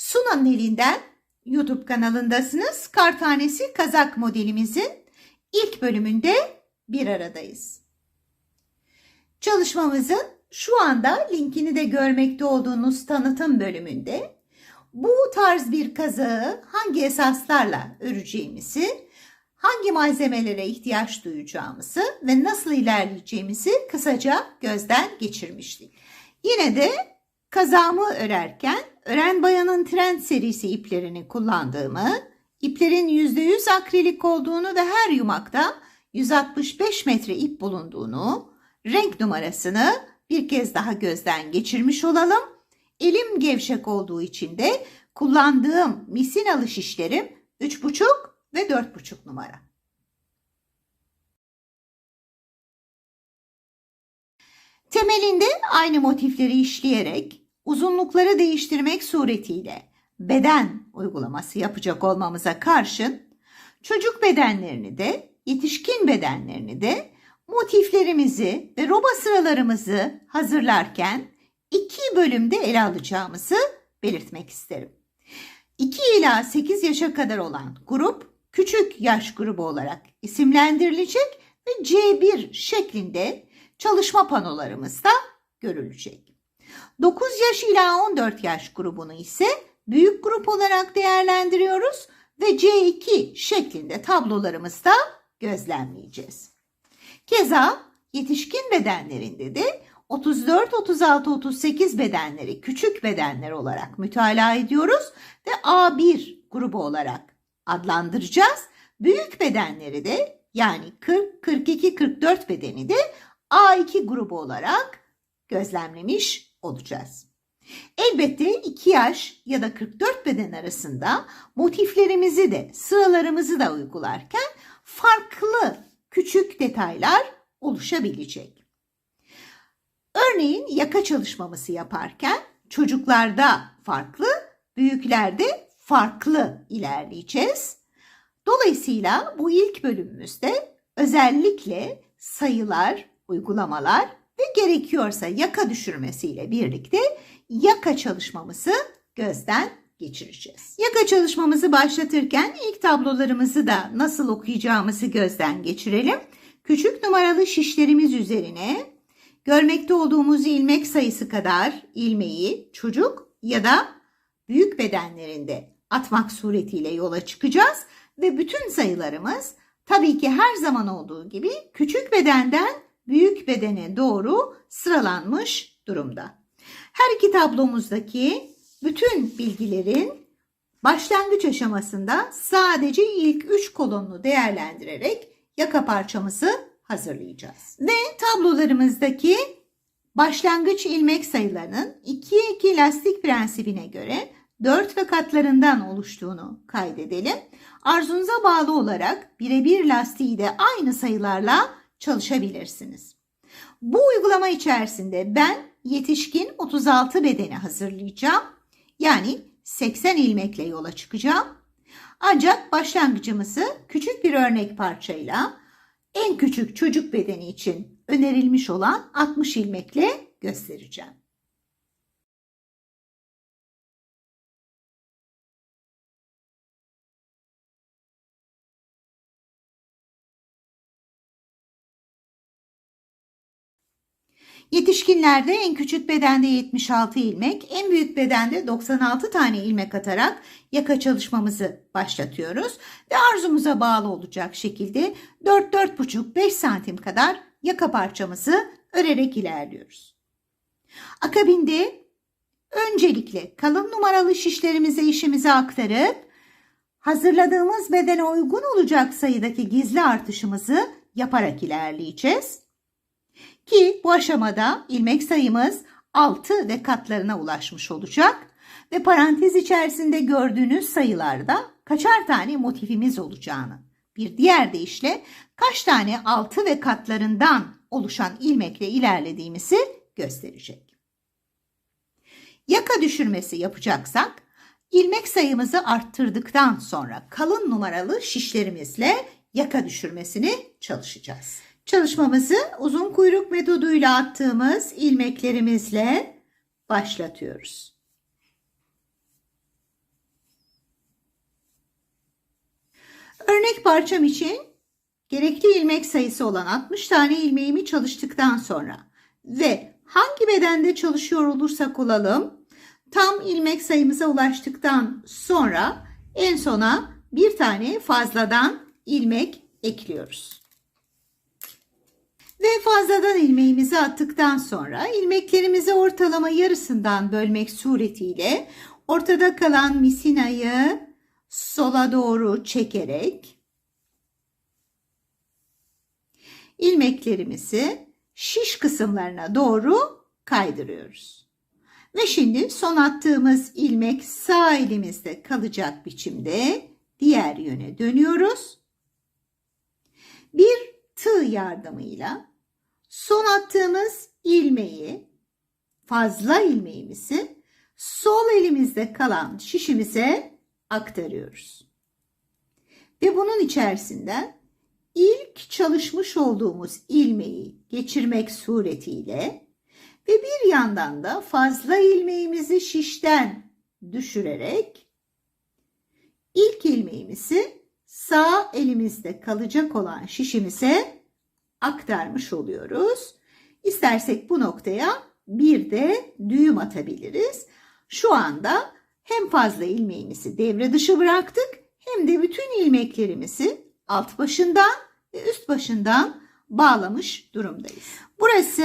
Suna'nın elinden YouTube kanalındasınız. Kartanesi Kazak modelimizin ilk bölümünde bir aradayız. Çalışmamızın şu anda linkini de görmekte olduğunuz tanıtım bölümünde bu tarz bir kazağı hangi esaslarla öreceğimizi, hangi malzemelere ihtiyaç duyacağımızı ve nasıl ilerleyeceğimizi kısaca gözden geçirmiştik. Yine de kazağımı örerken Ören Bayan'ın Trend serisi iplerini kullandığımı, iplerin %100 akrilik olduğunu ve her yumakta 165 metre ip bulunduğunu, renk numarasını bir kez daha gözden geçirmiş olalım. Elim gevşek olduğu için de kullandığım misinalı şişlerim 3,5 ve 4,5 numara. Temelinde aynı motifleri işleyerek uzunlukları değiştirmek suretiyle beden uygulaması yapacak olmamıza karşın çocuk bedenlerini de yetişkin bedenlerini de motiflerimizi ve roba sıralarımızı hazırlarken iki bölümde ele alacağımızı belirtmek isterim. 2 ila 8 yaşa kadar olan grup küçük yaş grubu olarak isimlendirilecek ve C1 şeklinde çalışma panolarımızda görülecek. 9 yaş ila 14 yaş grubunu ise büyük grup olarak değerlendiriyoruz ve C2 şeklinde tablolarımızda gözlemleyeceğiz. Keza yetişkin bedenlerinde de 34, 36, 38 bedenleri küçük bedenler olarak mütalaa ediyoruz ve A1 grubu olarak adlandıracağız. Büyük bedenleri de yani 40, 42, 44 bedeni de A2 grubu olarak gözlemlemiş olacağız. Elbette 2 yaş ya da 44 beden arasında motiflerimizi de sıralarımızı da uygularken farklı küçük detaylar oluşabilecek. Örneğin yaka çalışmamızı yaparken çocuklarda farklı, büyüklerde farklı ilerleyeceğiz. Dolayısıyla bu ilk bölümümüzde özellikle sayılar, uygulamalar ve gerekiyorsa yaka düşürmesiyle birlikte yaka çalışmamızı gözden geçireceğiz. Yaka çalışmamızı başlatırken ilk tablolarımızı da nasıl okuyacağımızı gözden geçirelim. Küçük numaralı şişlerimiz üzerine görmekte olduğumuz ilmek sayısı kadar ilmeği çocuk ya da büyük bedenlerinde atmak suretiyle yola çıkacağız ve bütün sayılarımız tabii ki her zaman olduğu gibi küçük bedenden büyük bedene doğru sıralanmış durumda. Her iki tablomuzdaki bütün bilgilerin başlangıç aşamasında sadece ilk üç kolonunu değerlendirerek yaka parçamızı hazırlayacağız. Ve tablolarımızdaki başlangıç ilmek sayılarının 2'ye 2 lastik prensibine göre 4 ve katlarından oluştuğunu kaydedelim. Arzunuza bağlı olarak birebir lastiği de aynı sayılarla çalışabilirsiniz. Bu uygulama içerisinde ben yetişkin 36 bedeni hazırlayacağım. Yani 80 ilmekle yola çıkacağım. Ancak başlangıcımızı küçük bir örnek parçayla en küçük çocuk bedeni için önerilmiş olan 60 ilmekle göstereceğim. Yetişkinlerde en küçük bedende 76 ilmek, en büyük bedende 96 tane ilmek atarak yaka çalışmamızı başlatıyoruz. Ve arzumuza bağlı olacak şekilde 4-4,5-5 santim kadar yaka parçamızı örerek ilerliyoruz. Akabinde öncelikle kalın numaralı şişlerimize işimizi aktarıp hazırladığımız bedene uygun olacak sayıdaki gizli artışımızı yaparak ilerleyeceğiz. Ki bu aşamada ilmek sayımız 6 ve katlarına ulaşmış olacak ve parantez içerisinde gördüğünüz sayılarda kaçar tane motifimiz olacağını, bir diğer deyişle kaç tane 6 ve katlarından oluşan ilmekle ilerlediğimizi gösterecek. Yaka düşürmesi yapacaksak ilmek sayımızı arttırdıktan sonra kalın numaralı şişlerimizle yaka düşürmesini çalışacağız. Çalışmamızı uzun kuyruk metoduyla attığımız ilmeklerimizle başlatıyoruz. Örnek parçam için gerekli ilmek sayısı olan 60 tane ilmeğimi çalıştıktan sonra ve hangi bedende çalışıyor olursak olalım tam ilmek sayımıza ulaştıktan sonra en sona bir tane fazladan ilmek ekliyoruz. Ve fazladan ilmeğimizi attıktan sonra ilmeklerimizi ortalama yarısından bölmek suretiyle ortada kalan misinayı sola doğru çekerek ilmeklerimizi şiş kısımlarına doğru kaydırıyoruz. Ve şimdi son attığımız ilmek sağ elimizde kalacak biçimde diğer yöne dönüyoruz. Bir tığ yardımıyla son attığımız ilmeği fazla ilmeğimizi sol elimizde kalan şişimize aktarıyoruz. Ve bunun içerisinden ilk çalışmış olduğumuz ilmeği geçirmek suretiyle ve bir yandan da fazla ilmeğimizi şişten düşürerek ilk ilmeğimizi sağ elimizde kalacak olan şişimize aktarmış oluyoruz. İstersek bu noktaya bir de düğüm atabiliriz. Şu anda hem fazla ilmeğimizi devre dışı bıraktık hem de bütün ilmeklerimizi alt başından ve üst başından bağlamış durumdayız. Burası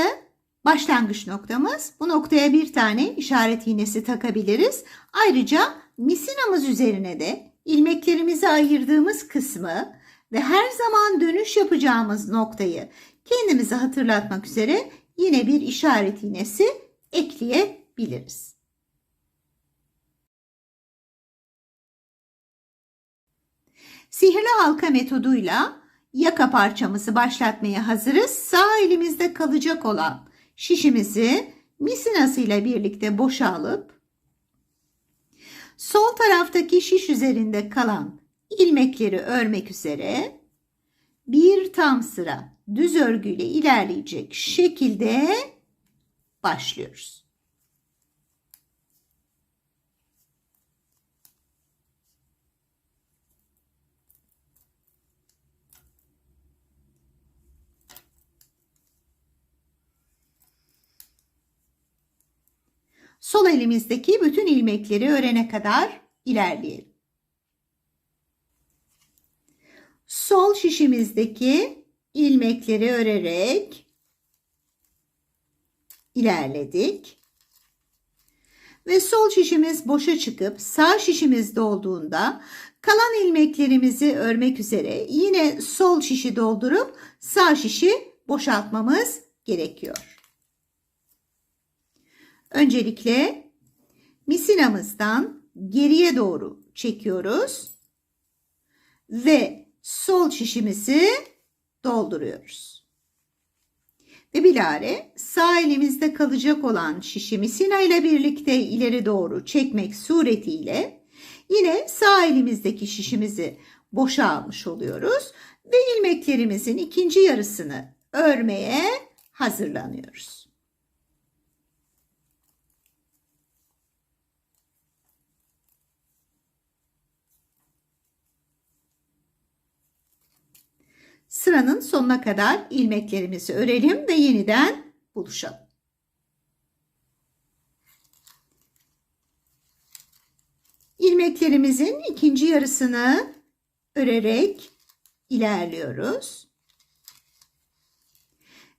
başlangıç noktamız. Bu noktaya bir tane işaret iğnesi takabiliriz. Ayrıca misinamız üzerine de ilmeklerimizi ayırdığımız kısmı ve her zaman dönüş yapacağımız noktayı kendimize hatırlatmak üzere yine bir işaret iğnesi ekleyebiliriz. Sihirli halka metoduyla yaka parçamızı başlatmaya hazırız. Sağ elimizde kalacak olan şişimizi misinası ile birlikte boşalıp sol taraftaki şiş üzerinde kalan ilmekleri örmek üzere bir tam sıra düz örgüyle ilerleyecek şekilde başlıyoruz. Sol elimizdeki bütün ilmekleri örene kadar ilerleyelim. Sol şişimizdeki ilmekleri örerek ilerledik. Ve sol şişimiz boşa çıkıp sağ şişimiz dolduğunda kalan ilmeklerimizi örmek üzere yine sol şişi doldurup sağ şişi boşaltmamız gerekiyor. Öncelikle misinamızdan geriye doğru çekiyoruz ve sol şişimizi dolduruyoruz. Ve bilare sağ elimizde kalacak olan şişi misina ile birlikte ileri doğru çekmek suretiyle yine sağ elimizdeki şişimizi boşa almış oluyoruz ve ilmeklerimizin ikinci yarısını örmeye hazırlanıyoruz. Sıranın sonuna kadar ilmeklerimizi örelim ve yeniden buluşalım. İlmeklerimizin ikinci yarısını örerek ilerliyoruz.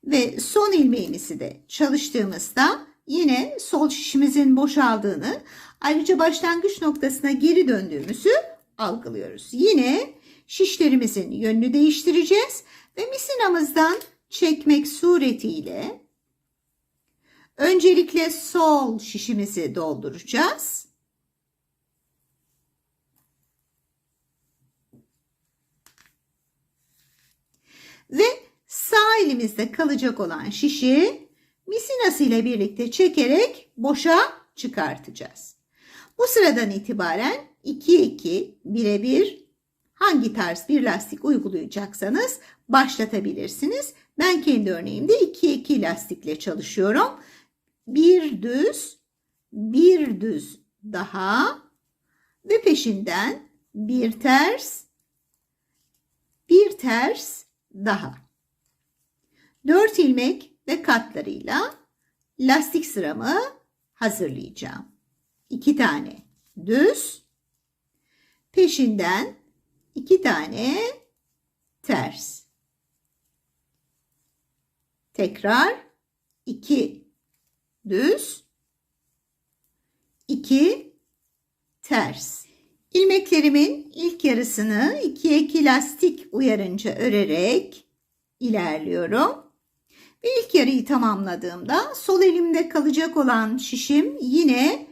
Ve son ilmeğimizi de çalıştığımızda yine sol şişimizin boşaldığını ayrıca başlangıç noktasına geri döndüğümüzü algılıyoruz. Yine şişlerimizin yönünü değiştireceğiz ve misinamızdan çekmek suretiyle öncelikle sol şişimizi dolduracağız. Ve sağ elimizde kalacak olan şişi misinası ile birlikte çekerek boşa çıkartacağız. Bu sıradan itibaren 2'ye 2, 1'e 1 hangi tarz bir lastik uygulayacaksanız başlatabilirsiniz. Ben kendi örneğimde 2-2 lastikle çalışıyorum. Bir düz, bir düz daha ve peşinden bir ters bir ters daha. 4 ilmek ve katlarıyla lastik sıramı hazırlayacağım. 2 tane düz, peşinden 2 tane ters. Tekrar 2 düz, 2 ters. İlmeklerimin ilk yarısını 2'ye 2 lastik uyarınca örerek ilerliyorum. Ve ilk yarıyı tamamladığımda sol elimde kalacak olan şişim yine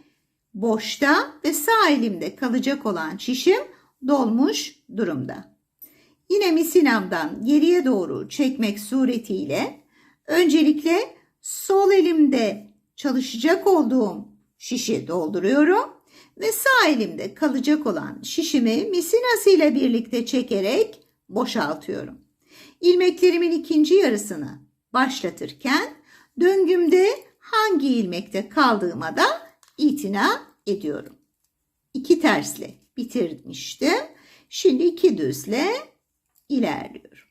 boşta ve sağ elimde kalacak olan şişim dolmuş durumda. Yine misinamdan geriye doğru çekmek suretiyle öncelikle sol elimde çalışacak olduğum şişi dolduruyorum ve sağ elimde kalacak olan şişimi misinası ile birlikte çekerek boşaltıyorum. İlmeklerimin ikinci yarısını başlatırken döngümde hangi ilmekte kaldığıma da itina ediyorum. İki tersle bitirmiştim. Şimdi iki düzle ilerliyorum.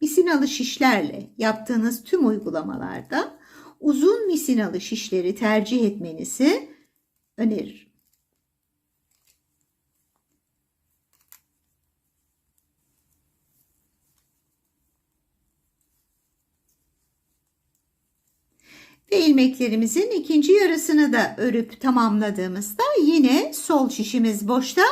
Misinalı şişlerle yaptığınız tüm uygulamalarda uzun misinalı şişleri tercih etmenizi öneririm. Ve ilmeklerimizin ikinci yarısını da örüp tamamladığımızda yine sol şişimiz boşta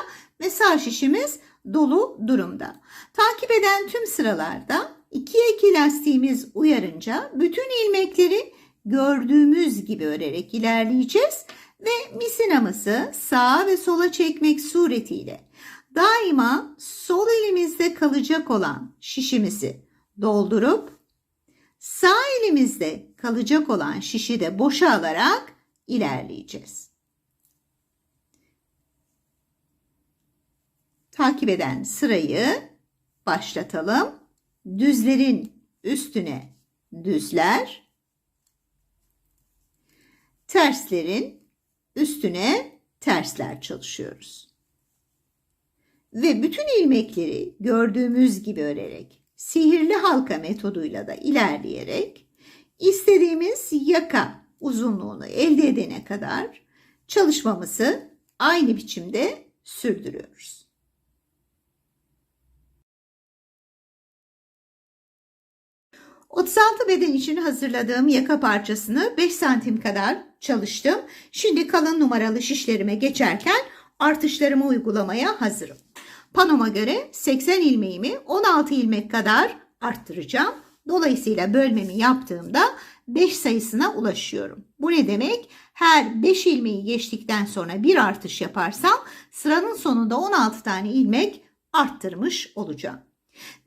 ve sağ şişimiz dolu durumda. Takip eden tüm sıralarda 2'ye 2 lastiğimiz uyarınca bütün ilmekleri gördüğümüz gibi örerek ilerleyeceğiz ve misinamızı sağa ve sola çekmek suretiyle daima sol elimizde kalacak olan şişimizi doldurup sağ elimizde kalacak olan şişi de boşa alarak ilerleyeceğiz. Takip eden sırayı başlatalım. Düzlerin üstüne düzler, terslerin üstüne tersler çalışıyoruz. Ve bütün ilmekleri gördüğümüz gibi örerek, sihirli halka metoduyla da ilerleyerek istediğimiz yaka uzunluğunu elde edene kadar çalışmamızı aynı biçimde sürdürüyoruz. 36 beden için hazırladığım yaka parçasını 5 santim kadar çalıştım. Şimdi kalın numaralı şişlerime geçerken artışlarımı uygulamaya hazırım. Panoma göre 80 ilmeğimi 16 ilmek kadar arttıracağım. Dolayısıyla bölmemi yaptığımda 5 sayısına ulaşıyorum. Bu ne demek? Her 5 ilmeği geçtikten sonra bir artış yaparsam sıranın sonunda 16 tane ilmek arttırmış olacağım.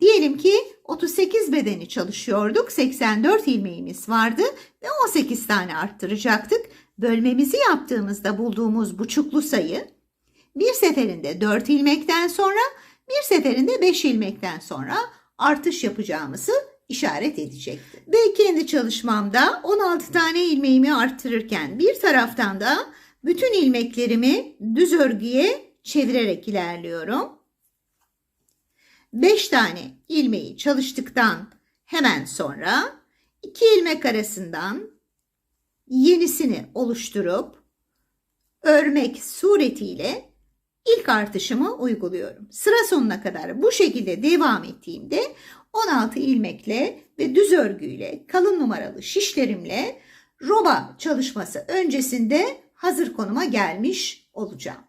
Diyelim ki 38 bedeni çalışıyorduk. 84 ilmeğimiz vardı ve 18 tane arttıracaktık. Bölmemizi yaptığımızda bulduğumuz buçuklu sayı bir seferinde 4 ilmekten sonra bir seferinde 5 ilmekten sonra artış yapacağımızı işaret edecekti. Ve kendi çalışmamda 16 tane ilmeğimi arttırırken bir taraftan da bütün ilmeklerimi düz örgüye çevirerek ilerliyorum. 5 tane ilmeği çalıştıktan hemen sonra 2 ilmek arasından yenisini oluşturup örmek suretiyle ilk artışımı uyguluyorum. Sıra sonuna kadar bu şekilde devam ettiğimde 16 ilmekle ve düz örgüyle kalın numaralı şişlerimle roba çalışması öncesinde hazır konuma gelmiş olacağım.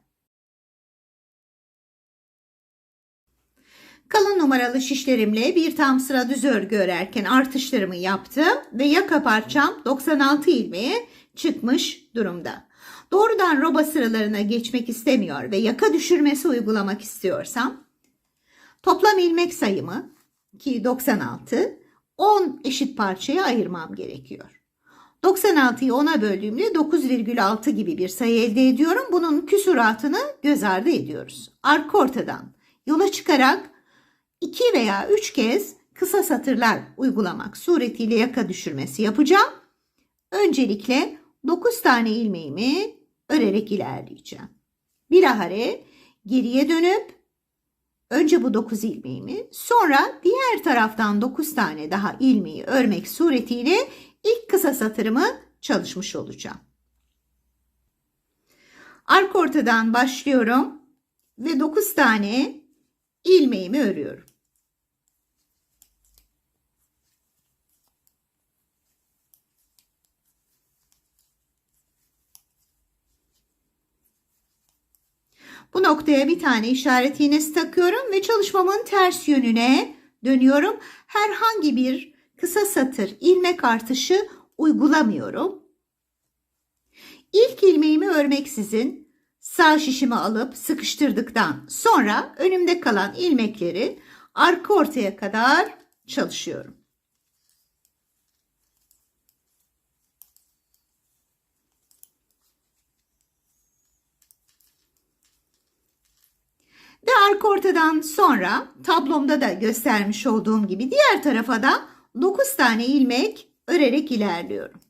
Kalın numaralı şişlerimle bir tam sıra düz örgü örerken artışlarımı yaptım ve yaka parçam 96 ilmeğe çıkmış durumda. Doğrudan roba sıralarına geçmek istemiyor ve yaka düşürmesi uygulamak istiyorsam toplam ilmek sayımı ki 96 10 eşit parçaya ayırmam gerekiyor. 96'yı 10'a böldüğümde 9,6 gibi bir sayı elde ediyorum. Bunun küsuratını göz ardı ediyoruz. Arka ortadan yola çıkarak 2 veya 3 kez kısa satırlar uygulamak suretiyle yaka düşürmesi yapacağım. Öncelikle 9 tane ilmeğimi örerek ilerleyeceğim. Bilahare geriye dönüp önce bu 9 ilmeğimi sonra diğer taraftan 9 tane daha ilmeği örmek suretiyle ilk kısa satırımı çalışmış olacağım. Arka ortadan başlıyorum ve 9 tane ilmeğimi örüyorum. Bu noktaya bir tane işaret iğnesi takıyorum ve çalışmamın ters yönüne dönüyorum. Herhangi bir kısa satır ilmek artışı uygulamıyorum. İlk ilmeğimi örmeksizin sağ şişimi alıp sıkıştırdıktan sonra önümde kalan ilmekleri arka ortaya kadar çalışıyorum. Ve arka ortadan sonra tablomda da göstermiş olduğum gibi diğer tarafa da 9 tane ilmek örerek ilerliyorum.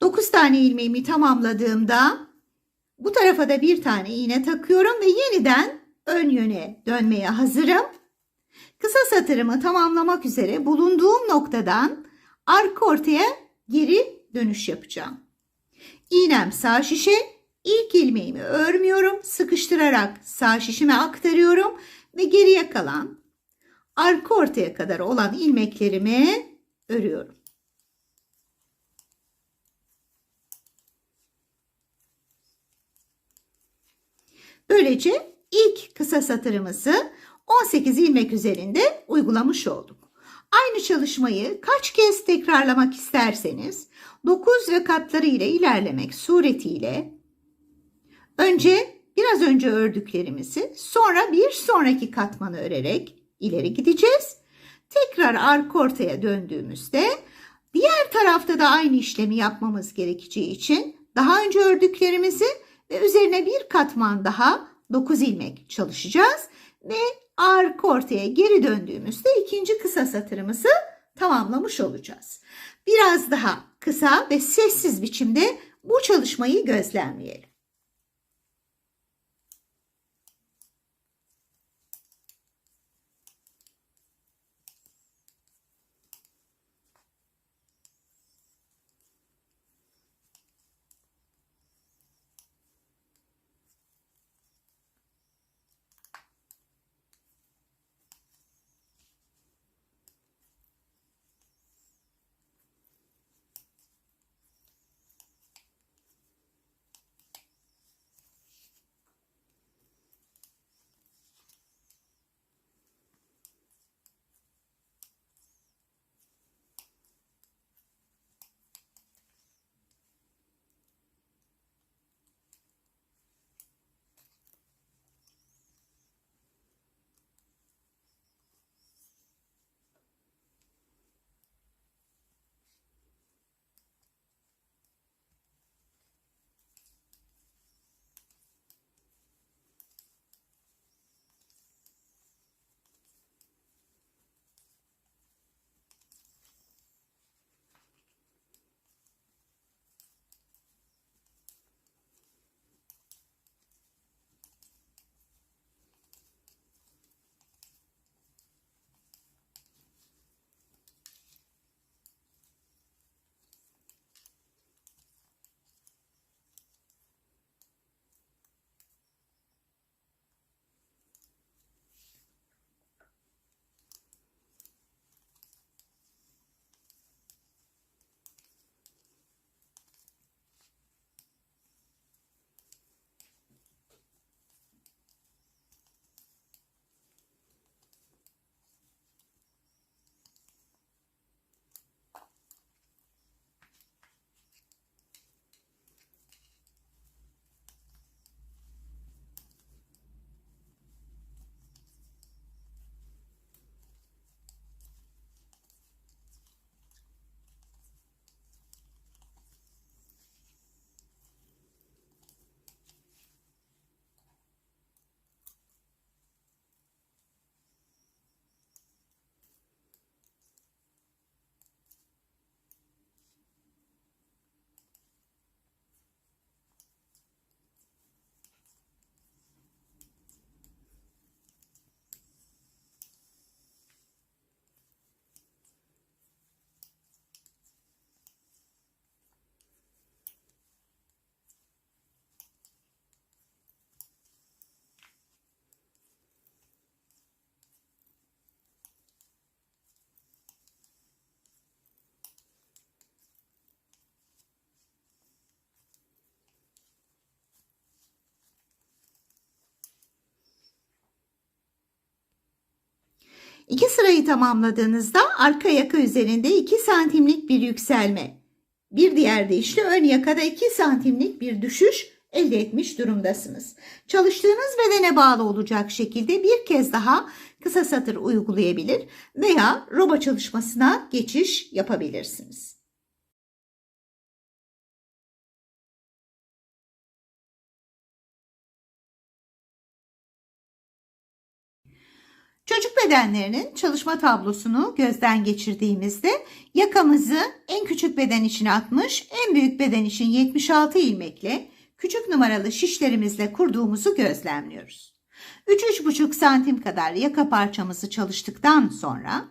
Dokuz tane ilmeğimi tamamladığımda bu tarafa da bir tane iğne takıyorum ve yeniden ön yöne dönmeye hazırım. Kısa satırımı tamamlamak üzere bulunduğum noktadan arka ortaya geri dönüş yapacağım. İğnem sağ şişe, ilk ilmeğimi örmüyorum, sıkıştırarak sağ şişime aktarıyorum ve geriye kalan arka ortaya kadar olan ilmeklerimi örüyorum. Böylece ilk kısa satırımızı 18 ilmek üzerinde uygulamış olduk. Aynı çalışmayı kaç kez tekrarlamak isterseniz 9 ve katları ile ilerlemek suretiyle önce biraz önce ördüklerimizi sonra bir sonraki katmanı örerek ileri gideceğiz. Tekrar arka ortaya döndüğümüzde diğer tarafta da aynı işlemi yapmamız gerekeceği için daha önce ördüklerimizi ve üzerine bir katman daha 9 ilmek çalışacağız ve arka ortaya geri döndüğümüzde ikinci kısa satırımızı tamamlamış olacağız. Biraz daha kısa ve sessiz biçimde bu çalışmayı gözlemleyelim. İki sırayı tamamladığınızda arka yaka üzerinde 2 santimlik bir yükselme, bir diğer deyişle ön yakada 2 santimlik bir düşüş elde etmiş durumdasınız. Çalıştığınız bedene bağlı olacak şekilde bir kez daha kısa satır uygulayabilir veya roba çalışmasına geçiş yapabilirsiniz. Çocuk bedenlerinin çalışma tablosunu gözden geçirdiğimizde yakamızı en küçük beden için 60, en büyük beden için 76 ilmekle küçük numaralı şişlerimizle kurduğumuzu gözlemliyoruz. 3-3,5 santim kadar yaka parçamızı çalıştıktan sonra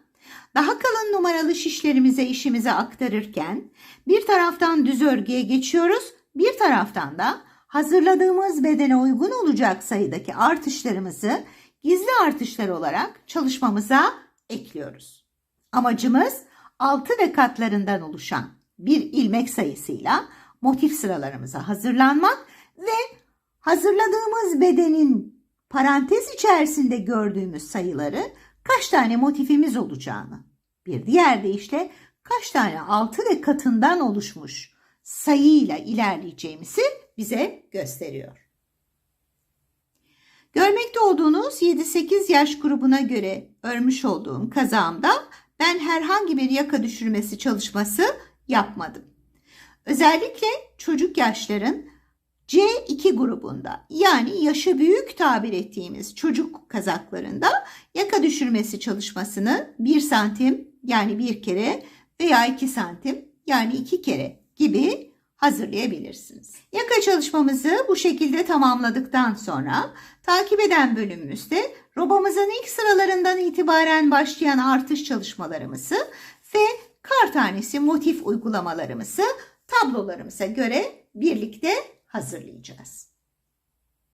daha kalın numaralı şişlerimize işimize aktarırken bir taraftan düz örgüye geçiyoruz, bir taraftan da hazırladığımız bedene uygun olacak sayıdaki artışlarımızı gizli artışlar olarak çalışmamıza ekliyoruz. Amacımız altı ve katlarından oluşan bir ilmek sayısıyla motif sıralarımıza hazırlanmak ve hazırladığımız bedenin parantez içerisinde gördüğümüz sayıları kaç tane motifimiz olacağını, bir diğer deyişle kaç tane altı ve katından oluşmuş sayıyla ilerleyeceğimizi bize gösteriyor. Görmekte olduğunuz 7-8 yaş grubuna göre örmüş olduğum kazağımda ben herhangi bir yaka düşürmesi çalışması yapmadım. Özellikle çocuk yaşların C2 grubunda yani yaşı büyük tabir ettiğimiz çocuk kazaklarında yaka düşürmesi çalışmasını 1 santim yani bir kere veya 2 santim yani iki kere gibi hazırlayabilirsiniz. Yaka çalışmamızı bu şekilde tamamladıktan sonra takip eden bölümümüzde robamızın ilk sıralarından itibaren başlayan artış çalışmalarımızı ve kar tanesi motif uygulamalarımızı tablolarımıza göre birlikte hazırlayacağız.